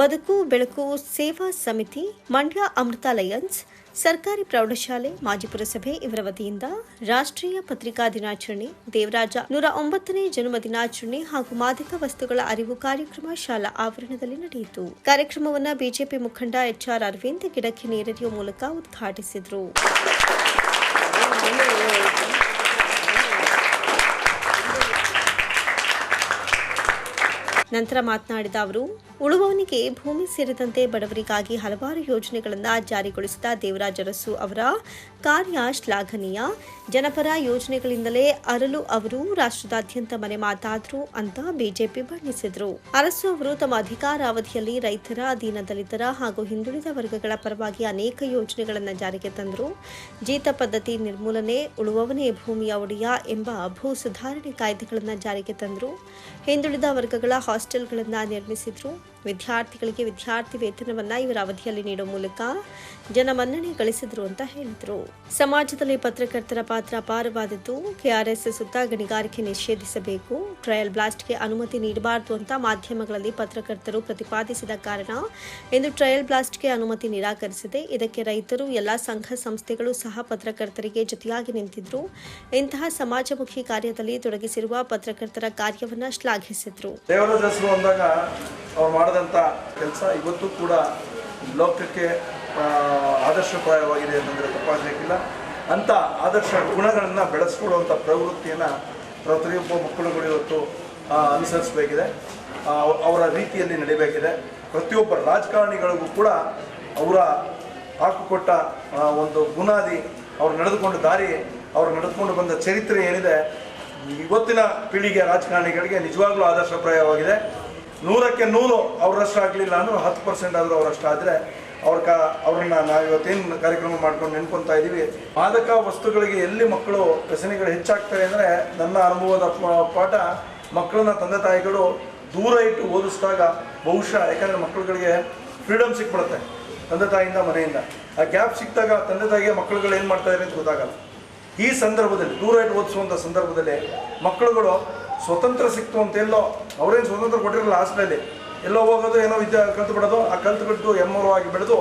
ಬದುಕು ಬೆಳಕು ಸೇವಾ ಸಮಿತಿ ಮಂಡ್ಯ ಅಮೃತ ಲಯನ್ಸ್ ಸರ್ಕಾರಿ ಪ್ರೌಢಶಾಲೆ, ಮಾಜಿ ಪುರಸಭೆ ಇವರ ವತಿಯಿಂದ ರಾಷ್ಟ್ರೀಯ ಪತ್ರಿಕಾ ದಿನಾಚರಣೆ, ದೇವರಾಜ ನೂರ ಒಂಬತ್ತನೇ ಜನ್ಮ ದಿನಾಚರಣೆ ಹಾಗೂ ಮಾದಕ ವಸ್ತುಗಳ ಅರಿವು ಕಾರ್ಯಕ್ರಮ ಶಾಲಾ ಆವರಣದಲ್ಲಿ ನಡೆಯಿತು. ಕಾರ್ಯಕ್ರಮವನ್ನು ಬಿಜೆಪಿ ಮುಖಂಡ ಎಚ್ಆರ್ ಅರವಿಂದ್, ಗಿಡಕ್ಕೆ ನೀರೆರೆಯುವ ಮೂಲಕ ಉದ್ಘಾಟಿಸಿದರು. ನಂತರ ಮಾತನಾಡಿದ ಅವರು, ಉಳುವವನಿಗೆ ಭೂಮಿ ಸೇರಿದಂತೆ ಬಡವರಿಗಾಗಿ ಹಲವಾರು ಯೋಜನೆಗಳನ್ನು ಜಾರಿಗೊಳಿಸಿದ ದೇವರಾಜ ಅರಸು ಅವರ ಕಾರ್ಯ ಶ್ಲಾಘನೀಯ. ಜನಪರ ಯೋಜನೆಗಳಿಂದಲೇ ಅರಲು ಅವರು ರಾಷ್ಟ್ರದಾದ್ಯಂತ ಮನೆ ಮಾತಾದ್ರು ಅಂತ ಬಿಜೆಪಿ ಬಣ್ಣಿಸಿದರು. ಅರಸು ಅವರು ತಮ್ಮ ಅಧಿಕಾರಾವಧಿಯಲ್ಲಿ ರೈತರ ದೀನದಲಿತರ ಹಾಗೂ ಹಿಂದುಳಿದ ವರ್ಗಗಳ ಪರವಾಗಿ ಅನೇಕ ಯೋಜನೆಗಳನ್ನು ಜಾರಿಗೆ ತಂದರು. ಜೀತ ಪದ್ಧತಿ ನಿರ್ಮೂಲನೆ, ಉಳುವವನೇ ಭೂಮಿಯ ಒಡೆಯ ಎಂಬ ಭೂ ಸುಧಾರಣೆ ಕಾಯ್ದೆಗಳನ್ನು ಜಾರಿಗೆ ತಂದರು. ಹಿಂದುಳಿದ ವರ್ಗಗಳ ಹಾಸ್ಟೆಲ್ಗಳನ್ನು ನಿರ್ಮಿಸಿದರು. ವಿದ್ಯಾರ್ಥಿಗಳಿಗೆ ವಿದ್ಯಾರ್ಥಿ ವೇತನವನ್ನು ಇವರ ಅವಧಿಯಲ್ಲಿ ನೀಡುವ ಮೂಲಕ ಜನಮನ್ನಣೆ ಗಳಿಸಿದರು ಅಂತ ಹೇಳಿದರು. ಸಮಾಜದಲ್ಲಿ ಪತ್ರಕರ್ತರ ಪಾತ್ರ ಅಪಾರವಾದದ್ದು. ಕೆಆರ್ಎಸ್ ಸುತ್ತ ಗಣಿಗಾರಿಕೆ ನಿಷೇಧಿಸಬೇಕು. ಟ್ರಯಲ್ ಬ್ಲಾಸ್ಟ್ಗೆ ಅನುಮತಿ ನೀಡಬಾರದು ಅಂತ ಮಾಧ್ಯಮಗಳಲ್ಲಿ ಪತ್ರಕರ್ತರು ಪ್ರತಿಪಾದಿಸಿದ ಕಾರಣ ಇಂದು ಟ್ರಯಲ್ ಬ್ಲಾಸ್ಟ್ಗೆ ಅನುಮತಿ ನಿರಾಕರಿಸಿದೆ. ಇದಕ್ಕೆ ರೈತರು, ಎಲ್ಲಾ ಸಂಘ ಸಂಸ್ಥೆಗಳು ಸಹ ಪತ್ರಕರ್ತರಿಗೆ ಜೊತೆಯಾಗಿ ನಿಂತಿದ್ರು. ಇಂತಹ ಸಮಾಜಮುಖಿ ಕಾರ್ಯದಲ್ಲಿ ತೊಡಗಿಸಿರುವ ಪತ್ರಕರ್ತರ ಕಾರ್ಯವನ್ನ ಶ್ಲಾಘಿಸಿದ್ರು. ಹೆಸರು ಅಂದಾಗ ಅವ್ರು ಮಾಡಿದಂಥ ಕೆಲಸ ಇವತ್ತು ಕೂಡ ಲೋಕಕ್ಕೆ ಆದರ್ಶಪ್ರಾಯವಾಗಿದೆ ಅಂತಂದರೆ ತಪ್ಪಾಗಲಿಕ್ಕಿಲ್ಲ ಅಂಥ ಆದರ್ಶ ಗುಣಗಳನ್ನು ಬೆಳೆಸ್ಕೊಳ್ಳುವಂಥ ಪ್ರವೃತ್ತಿಯನ್ನು ಪ್ರತಿಯೊಬ್ಬ ಮಕ್ಕಳುಗಳು ಇವತ್ತು ಅನುಸರಿಸಬೇಕಿದೆ. ಅವರ ರೀತಿಯಲ್ಲಿ ನಡಿಬೇಕಿದೆ. ಪ್ರತಿಯೊಬ್ಬ ರಾಜಕಾರಣಿಗಳಿಗೂ ಕೂಡ ಅವರ ಹಾಕಿಕೊಟ್ಟ ಒಂದು ಬುನಾದಿ, ಅವ್ರು ನಡೆದುಕೊಂಡ ದಾರಿ, ಅವ್ರು ನಡೆದುಕೊಂಡು ಬಂದ ಚರಿತ್ರೆ ಏನಿದೆ ಇವತ್ತಿನ ಪೀಳಿಗೆ ರಾಜಕಾರಣಿಗಳಿಗೆ ನಿಜವಾಗ್ಲೂ ಆದರ್ಶಪ್ರಾಯವಾಗಿದೆ ನೂರಕ್ಕೆ ನೂರು ಅವರಷ್ಟು ಆಗಲಿಲ್ಲ ಅಂದ್ರೆ ಹತ್ತು ಪರ್ಸೆಂಟ್ ಆದರೂ ಅವರಷ್ಟು ಆದರೆ ಅವ್ರ ಕ, ಅವ್ರನ್ನ ನಾವು ಇವತ್ತೇನು ಕಾರ್ಯಕ್ರಮ ಮಾಡ್ಕೊಂಡು ನೆನ್ಕೊತಾ ಇದ್ದೀವಿ ಮಾದಕ ವಸ್ತುಗಳಿಗೆ ಎಲ್ಲಿ ಮಕ್ಕಳು ವ್ಯಸನಿಗಳು ಹೆಚ್ಚಾಗ್ತವೆ ಅಂದರೆ ನನ್ನ ಅನುಭವದ ಪಾಠ ಮಕ್ಕಳನ್ನ ತಂದೆ ತಾಯಿಗಳು ದೂರ ಇಟ್ಟು ಓದಿಸಿದಾಗ ಬಹುಶಃ ಯಾಕಂದರೆ ಮಕ್ಕಳುಗಳಿಗೆ ಫ್ರೀಡಮ್ ಸಿಕ್ಬಿಡುತ್ತೆ. ತಂದೆ ತಾಯಿಯಿಂದ ಮನೆಯಿಂದ. ಆ ಗ್ಯಾಪ್ ಸಿಕ್ಕಿದಾಗ ತಂದೆ ತಾಯಿಗೆ ಮಕ್ಕಳುಗಳು ಏನು ಮಾಡ್ತಾ ಇದ್ದಾರೆ ಅಂತ ಗೊತ್ತಾಗಲ್ಲ. ಈ ಸಂದರ್ಭದಲ್ಲಿ ದೂರ ಇಟ್ಟು ಓದಿಸುವಂಥ ಸಂದರ್ಭದಲ್ಲಿ ಮಕ್ಕಳುಗಳು ಸ್ವತಂತ್ರ ಸಿಕ್ತು ಅಂತ ಎಲ್ಲೋ, ಅವರೇನು ಸ್ವತಂತ್ರ ಕೊಟ್ಟಿರಲ್ಲ ಹಾಸ್ಟೆಲಲ್ಲಿ? ಎಲ್ಲೋ ಹೋಗೋದು, ಏನೋ ವಿದ್ಯೆ ಕಲ್ತು ಬಿಡೋದು, ಆ ಕಲ್ತುಬಿಟ್ಟು ಎಮ್ಮರವಾಗಿ ಬೆಳೆದು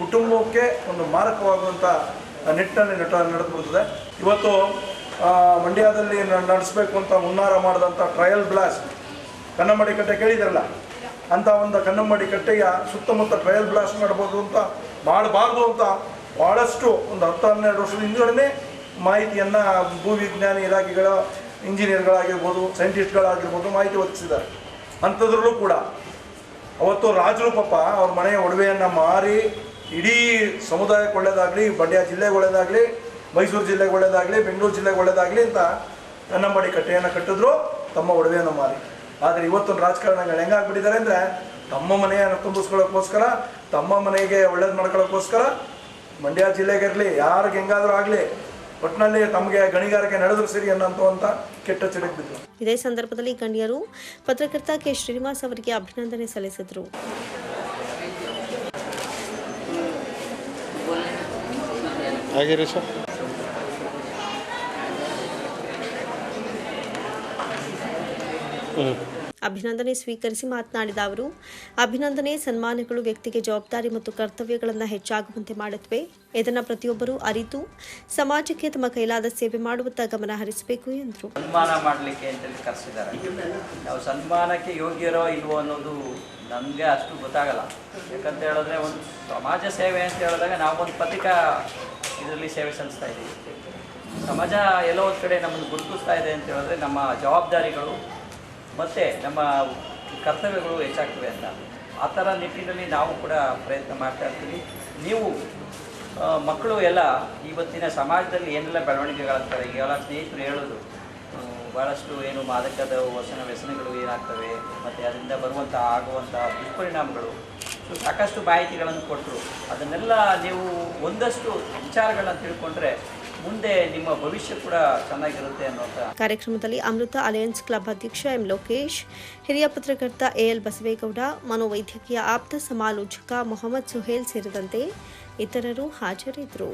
ಕುಟುಂಬಕ್ಕೆ ಒಂದು ಮಾರಕವಾಗುವಂಥ ನಿಟ್ಟಿನಲ್ಲಿ ನಟ ನಡೆದುಬಿಡ್ತದೆ ಇವತ್ತು ಮಂಡ್ಯದಲ್ಲಿ ನಡೆಸಬೇಕು ಅಂತ ಹುನ್ನಾರ ಮಾಡಿದಂಥ ಟ್ರಯಲ್ ಬ್ಲಾಸ್ಟ್ ಕನ್ನಂಬಾಡಿ ಕಟ್ಟೆ ಕೇಳಿದಿರಲ್ಲ? ಅಂತ ಒಂದು ಕನ್ನಂಬಾಡಿ ಕಟ್ಟೆಯ ಸುತ್ತಮುತ್ತ ಟ್ರಯಲ್ ಬ್ಲಾಸ್ಟ್ ಮಾಡ್ಬೋದು ಅಂತ, ಮಾಡಬಾರ್ದು ಅಂತ ಭಾಳಷ್ಟು ಒಂದು ಹತ್ತು ಹನ್ನೆರಡು ವರ್ಷದ ಹಿಂದುಗಡೆ ಮಾಹಿತಿಯನ್ನು ಭೂವಿಜ್ಞಾನಿ ಇಲಾಖೆಗಳ ಇಂಜಿನಿಯರ್ಗಳಾಗಿರ್ಬೋದು, ಸೈಂಟಿಸ್ಟ್ಗಳಾಗಿರ್ಬೋದು ಮಾಹಿತಿ ಒದಗಿಸಿದ್ದಾರೆ. ಅಂಥದ್ರಲ್ಲೂ ಕೂಡ ಅವತ್ತು ರಾಜರು ಪಾಪ ಅವ್ರ ಮನೆಯ ಒಡವೆಯನ್ನು ಮಾರಿ ಇಡೀ ಸಮುದಾಯಕ್ಕೆ ಒಳ್ಳೇದಾಗಲಿ ಮಂಡ್ಯ ಜಿಲ್ಲೆಗೆ ಒಳ್ಳೇದಾಗಲಿ, ಮೈಸೂರು ಜಿಲ್ಲೆಗೆ ಒಳ್ಳೇದಾಗಲಿ, ಬೆಂಗಳೂರು ಜಿಲ್ಲೆಗೆ ಒಳ್ಳೇದಾಗಲಿ ಅಂತ ಕನ್ನಂಬಾಡಿ ಕಟ್ಟೆಯನ್ನು ಕಟ್ಟಿದ್ರು, ತಮ್ಮ ಒಡವೆಯನ್ನು ಮಾರಿ. ಆದರೆ ಇವತ್ತು ರಾಜಕಾರಣಿಗಳು ಹೆಂಗಾಗ್ಬಿಟ್ಟಿದ್ದಾರೆ ಅಂದರೆ ತಮ್ಮ ಮನೆಯನ್ನು ತುಂಬಿಸ್ಕೊಳ್ಳೋಕ್ಕೋಸ್ಕರ, ತಮ್ಮ ಮನೆಗೆ ಒಳ್ಳೇದು ಮಾಡ್ಕೊಳ್ಳೋಕ್ಕೋಸ್ಕರ, ಮಂಡ್ಯ ಜಿಲ್ಲೆಗಿರಲಿ ಯಾರಿಗೆ ಹೆಂಗಾದರೂ ಆಗಲಿ ಒಟ್ಟಿನಲ್ಲಿ ತಮಗೆ ಗಣಿಗಾರಿಕೆ ನಡೆದ್ರು ಸರಿ ಅನ್ನುವಂಥ ಕೆಟ್ಟ ಚಡಕ್ ಬಿದ್ದರು ಇದೇ ಸಂದರ್ಭದಲ್ಲಿ ಗಣ್ಯರು ಪತ್ರಕರ್ತ ಕೆ ಶ್ರೀನಿವಾಸ್ ಅವರಿಗೆ ಅಭಿನಂದನೆ ಸಲ್ಲಿಸಿದರು. ಹಾಗೆ ಅಭಿನಂದನೆ ಸ್ವೀಕರಿಸಿ ಮಾತನಾಡಿದ ಅವರು, ಅಭಿನಂದನೆ, ಸನ್ಮಾನಗಳು ವ್ಯಕ್ತಿಗೆ ಜವಾಬ್ದಾರಿ ಮತ್ತು ಕರ್ತವ್ಯಗಳನ್ನು ಹೆಚ್ಚಾಗುವಂತೆ ಮಾಡುತ್ತವೆ. ಇದನ್ನು ಪ್ರತಿಯೊಬ್ಬರೂ ಅರಿತು, ಸಮಾಜಕ್ಕೆ ತಮ್ಮ ಕೈಲಾದ ಸೇವೆ ಮಾಡುವತ್ತ ಗಮನ ಹರಿಸಬೇಕು ಎಂದರು. ಸನ್ಮಾನ ಮಾಡಲಿಕ್ಕೆ ಅಂತೇಳಿ ಕರೆಸಿದ್ದಾರೆ. ನಾವು ಸನ್ಮಾನಕ್ಕೆ ಯೋಗ್ಯರೋ ಇಲ್ವೋ ಅನ್ನೋದು ನಮಗೆ ಅಷ್ಟು ಗೊತ್ತಾಗಲ್ಲ. ಯಾಕಂತ ಹೇಳಿದ್ರೆ ಒಂದು ಸಮಾಜ ಸೇವೆ ಅಂತ ಹೇಳಿದಾಗ ನಾವೊಂದು ಪತ್ರಿಕಾ ಇದರಲ್ಲಿ ಸೇವೆ ಸಲ್ಲಿಸ್ತಾ ಇದ್ದೀವಿ. ಸಮಾಜ ಎಲ್ಲೋ ಒಂದು ಕಡೆ ನಮ್ಮನ್ನು ಗುರುತಿಸ್ತಾ ಇದೆ ಅಂತ ಹೇಳಿದ್ರೆ ನಮ್ಮ ಜವಾಬ್ದಾರಿಗಳು ಮತ್ತು ನಮ್ಮ ಕರ್ತವ್ಯಗಳು ಹೆಚ್ಚಾಗ್ತವೆ ಅಂತ. ಆ ಥರ ನಿಟ್ಟಿನಲ್ಲಿ ನಾವು ಕೂಡ ಪ್ರಯತ್ನ ಮಾಡ್ತಾ ಇರ್ತೀವಿ. ನೀವು ಮಕ್ಕಳು ಎಲ್ಲ ಇವತ್ತಿನ ಸಮಾಜದಲ್ಲಿ ಏನೆಲ್ಲ ಬೆಳವಣಿಗೆಗಳಾಗ್ತವೆ ಈಗೆಲ್ಲ ಸ್ನೇಹಿತರು ಹೇಳೋದು ಭಾಳಷ್ಟು ಏನು ಮಾದಕದ ವಸನ ವ್ಯಸನಗಳು ಏನಾಗ್ತವೆ, ಮತ್ತು ಅದರಿಂದ ಬರುವಂಥ, ಆಗುವಂಥ ದುಷ್ಪರಿಣಾಮಗಳು. ಸಾಕಷ್ಟು ಮಾಹಿತಿಗಳನ್ನು ಕೊಟ್ಟರು. ಅದನ್ನೆಲ್ಲ ನೀವು ಒಂದಷ್ಟು ವಿಚಾರಗಳನ್ನ ತಿಳ್ಕೊಂಡ್ರೆ ಮುಂದೆ ನಿಮ್ಮ ಭವಿಷ್ಯ ಕೂಡ ಚೆನ್ನಾಗಿರುತ್ತೆ ಅನ್ನೋಂಥ ಕಾರ್ಯಕ್ರಮದಲ್ಲಿ ಅಮೃತ ಅಲಯನ್ಸ್ ಕ್ಲಬ್ ಅಧ್ಯಕ್ಷ ಎಂ ಲೋಕೇಶ್, ಹಿರಿಯ ಪತ್ರಕರ್ತ ಎ ಎಲ್ ಬಸವೇಗೌಡ, ಮನೋವೈದ್ಯಕೀಯ ಆಪ್ತ ಸಮಾಲೋಚಕ ಮೊಹಮ್ಮದ್ ಸುಹೇಲ್ ಸೇರಿದಂತೆ ಇತರರು ಹಾಜರಿದ್ದರು.